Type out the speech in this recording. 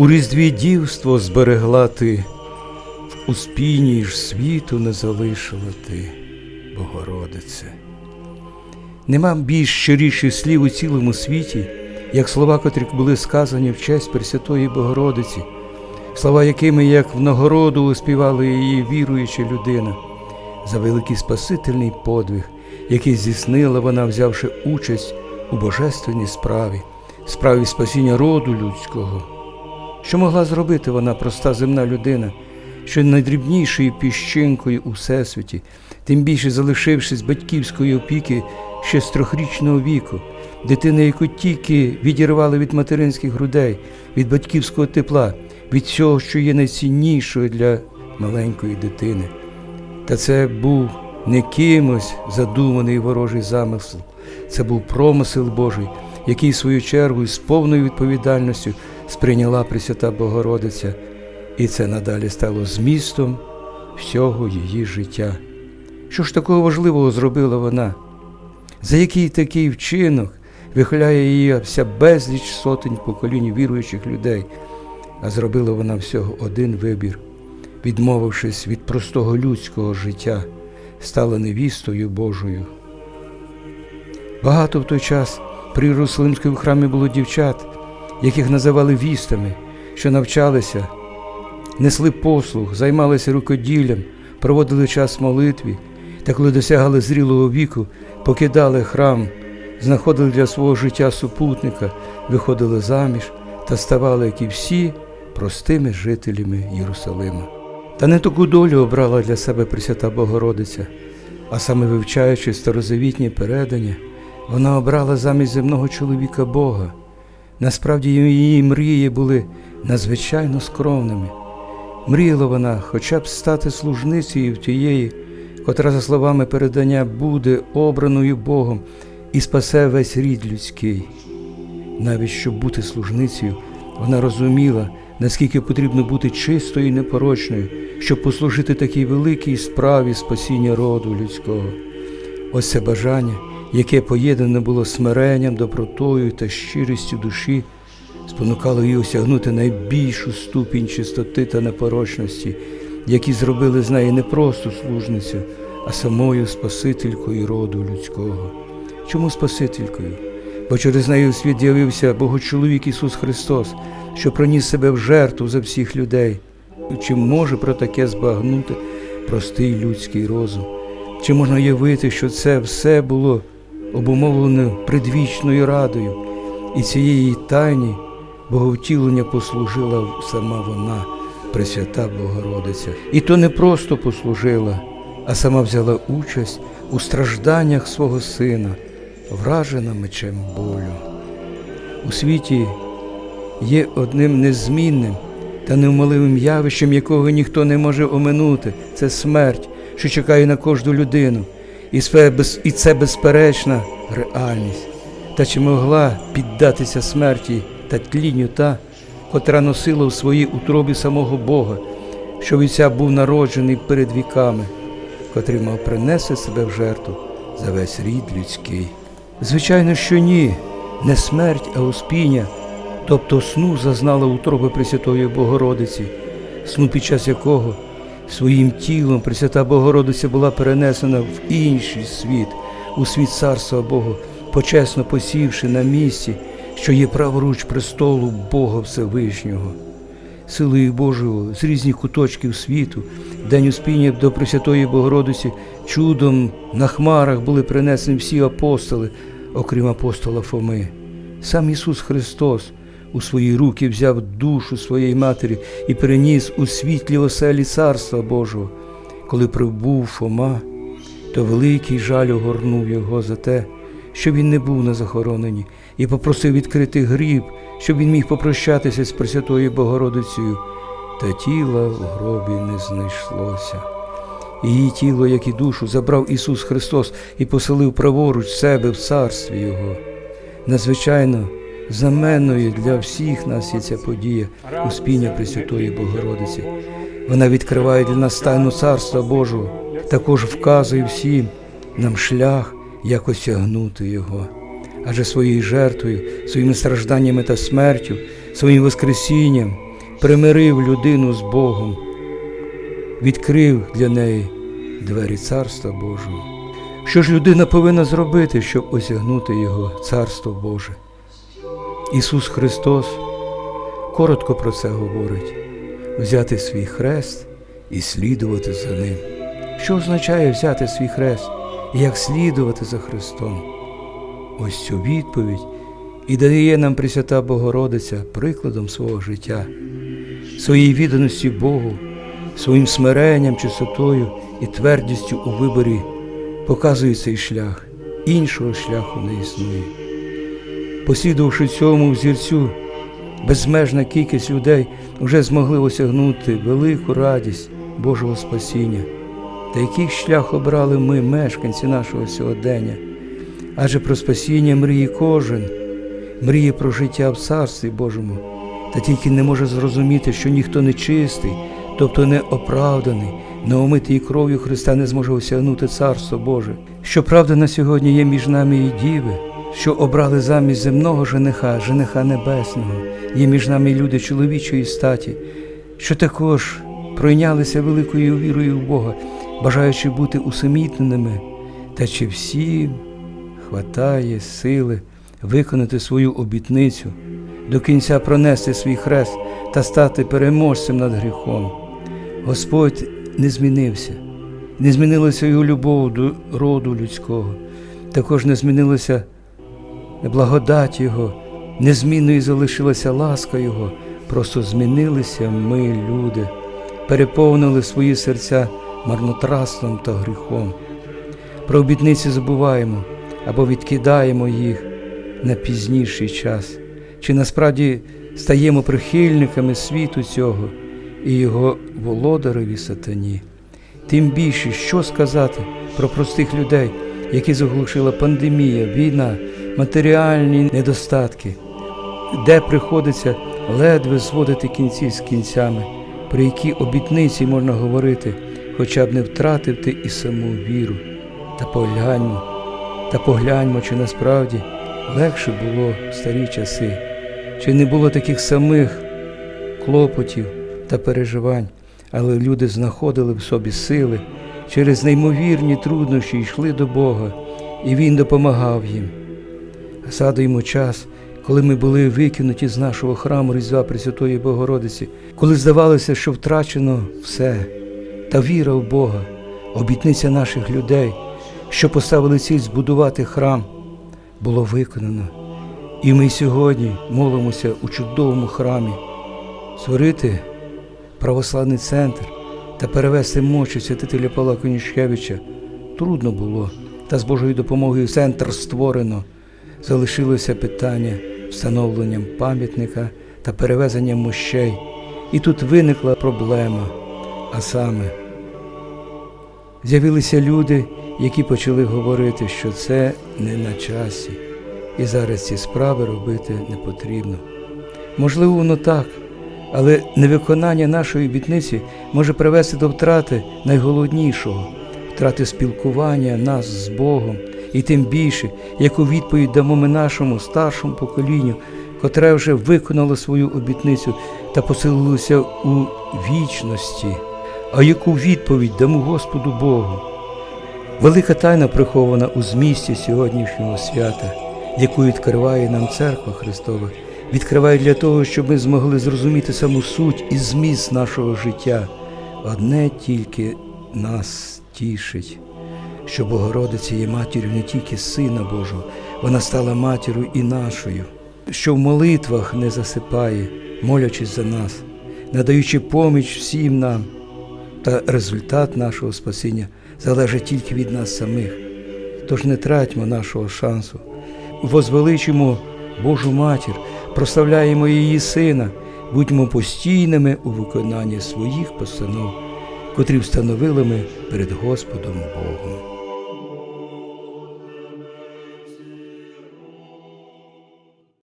У різдві дівство зберегла ти, у спіні ж світу не залишила ти, Богородице. Нема більш щиріших слів у цілому світі, як слова, котрі були сказані в честь Пресвятої Богородиці, слова, якими, як в нагороду, співала її віруюча людина, за великий Спасительний подвиг, який здійснила вона, взявши участь у божественній справі, справі спасіння роду людського. Що могла зробити вона, проста земна людина, що найдрібнішою піщинкою у всесвіті, тим більше залишившись батьківської опіки ще з трьохрічного віку, дитина, яку тільки відірвали від материнських грудей, від батьківського тепла, від всього, що є найціннішою для маленької дитини. Та це був не кимось задуманий ворожий замисел, це був промисел Божий, який в свою чергу з повною відповідальністю сприйняла Пресвята Богородиця, і це надалі стало змістом всього її життя. Що ж такого важливого зробила вона? За який такий вчинок вихиляє її вся безліч сотень поколінь віруючих людей, а зробила вона всього один вибір, відмовившись від простого людського життя, стала невістою Божою. Багато в той час при Єрусалимському храмі було дівчат, яких називали вістами, що навчалися, несли послуг, займалися рукоділлям, проводили час молитві, та коли досягали зрілого віку, покидали храм, знаходили для свого життя супутника, виходили заміж та ставали, як і всі, простими жителями Єрусалима. Та не таку долю обрала для себе Пресвята Богородиця, а саме вивчаючи старозавітні передання, вона обрала замість земного чоловіка Бога. Насправді її мрії були надзвичайно скромними. Мріяла вона хоча б стати служницею тієї, котра, за словами передання, буде обраною Богом і спасе весь рід людський. Навіть щоб бути служницею, вона розуміла, наскільки потрібно бути чистою і непорочною, щоб послужити такій великій справі спасіння роду людського. Ось це бажання, яке поєднане було смиренням, добротою та щирістю душі, спонукало її осягнути найбільшу ступінь чистоти та непорочності, які зробили з неї не просто служницю, а самою Спасителькою роду людського. Чому Спасителькою? Бо через неї у світ з'явився Богочоловік Ісус Христос, що проніс себе в жертву за всіх людей. Чи може про таке збагнути простий людський розум? Чи можна уявити, що це все було обумовлено предвічною радою, і цієї тайні боговтілення послужила сама вона, Пресвята Богородиця. І то не просто послужила, а сама взяла участь у стражданнях свого сина, вражена мечем болю. У світі є одним незмінним та невмоливим явищем, якого ніхто не може оминути, це смерть, що чекає на кожну людину, і це, безперечна реальність. Та чи могла піддатися смерті та тлінню та, котра носила в своїй утробі самого Бога, що від ця був народжений перед віками, котрий мав принести себе в жертву за весь рід людський? Звичайно, що ні, не смерть, а успіння, тобто сну зазнала утроби Пресвятої Богородиці, сну під час якого своїм тілом Пресвята Богородиця була перенесена в інший світ, у світ Царства Бога, почесно посівши на місці, що є праворуч престолу Бога Всевишнього. Силою Божою з різних куточків світу, день успіння до Пресвятої Богородиці, чудом на хмарах були принесені всі апостоли, окрім апостола Фоми. Сам Ісус Христос у свої руки взяв душу своєї матері і переніс у світлі оселі Царства Божого. Коли прибув Фома, то великий жаль огорнув його за те, що він не був на захороненні, і попросив відкрити гріб, щоб він міг попрощатися з Пресвятою Богородицею, та тіла в гробі не знайшлося. Її тіло, як і душу, забрав Ісус Христос і поселив праворуч себе в царстві Його. Надзвичайно знаменною для всіх нас є ця подія успіння Пресвятої Богородиці. Вона відкриває для нас тайну Царства Божого, також вказує всім нам шлях, як осягнути Його. Адже своєю жертвою, своїми стражданнями та смертю, своїм Воскресінням примирив людину з Богом, відкрив для неї двері Царства Божого. Що ж людина повинна зробити, щоб осягнути Його Царство Боже? Ісус Христос коротко про це говорить взяти свій хрест і слідувати за ним. Що означає взяти свій хрест і як слідувати за Христом? Ось цю відповідь і дає нам Пресвята Богородиця прикладом свого життя, своїй відданості Богу, своїм смиренням, чистотою і твердістю у виборі показує цей шлях. Іншого шляху не існує. Послідувавши цьому взірцю, безмежна кількість людей вже змогли осягнути велику радість Божого спасіння. Та який шлях обрали ми, мешканці нашого сьогодення? Адже про спасіння мріє кожен, мріє про життя в Царстві Божому, та тільки не може зрозуміти, що ніхто не чистий, тобто не оправданий, не омитий кров'ю Христа не зможе осягнути Царство Боже. Щоправда, на сьогодні є між нами і діви, що обрали замість земного жениха, жениха небесного, є між нами люди чоловічої статі, що також пройнялися великою вірою в Бога, бажаючи бути усамітненими, та чи всім хватає сили виконати свою обітницю, до кінця пронести свій хрест та стати переможцем над гріхом. Господь не змінився, не змінилася його любов до роду людського, також не змінилася благодать Його, незмінною залишилася ласка Його, просто змінилися ми, люди, переповнили свої серця марнотратством та гріхом. Про обітниці забуваємо або відкидаємо їх на пізніший час, чи насправді стаємо прихильниками світу цього і його володареві сатані. Тим більше, що сказати про простих людей, які заглушила пандемія, війна, матеріальні недостатки, де приходиться ледве зводити кінці з кінцями, про які обітниці можна говорити, хоча б не втратив ти і саму віру. Та погляньмо, та погляньмо, чи насправді легше було в старі часи, чи не було таких самих клопотів та переживань, але люди знаходили в собі сили, через неймовірні труднощі йшли до Бога, і Він допомагав їм. Згадуємо час, коли ми були викинуті з нашого храму Різдва Пресвятої Богородиці, коли здавалося, що втрачено все, та віра в Бога, обітниця наших людей, що поставили ціль збудувати храм, було виконано. І ми сьогодні молимося у чудовому храмі, створити православний центр та перевести мочі святителя Павла Конішкевича трудно було, та з Божою допомогою центр створено. Залишилося питання встановленням пам'ятника та перевезенням мощей. І тут виникла проблема, а саме з'явилися люди, які почали говорити, що це не на часі, і зараз ці справи робити не потрібно. Можливо, воно так, але невиконання нашої обітниці може привести до втрати найголовнішого втрати спілкування нас з Богом, і тим більше, яку відповідь дамо ми нашому старшому поколінню, котре вже виконало свою обітницю та поселилося у вічності, а яку відповідь дамо Господу Богу. Велика тайна прихована у змісті сьогоднішнього свята, яку відкриває нам Церква Христова, відкриває для того, щоб ми змогли зрозуміти саму суть і зміст нашого життя. Одне тільки нас тішить, що Богородиця є матір'ю не тільки Сина Божого, вона стала матір'ю і нашою, що в молитвах не засипає, молячись за нас, надаючи поміч всім нам, та результат нашого спасіння залежить тільки від нас самих. Тож не тратьмо нашого шансу, возвеличимо Божу матір, прославляємо її Сина, будьмо постійними у виконанні своїх постанов, котрі встановили ми перед Господом Богом.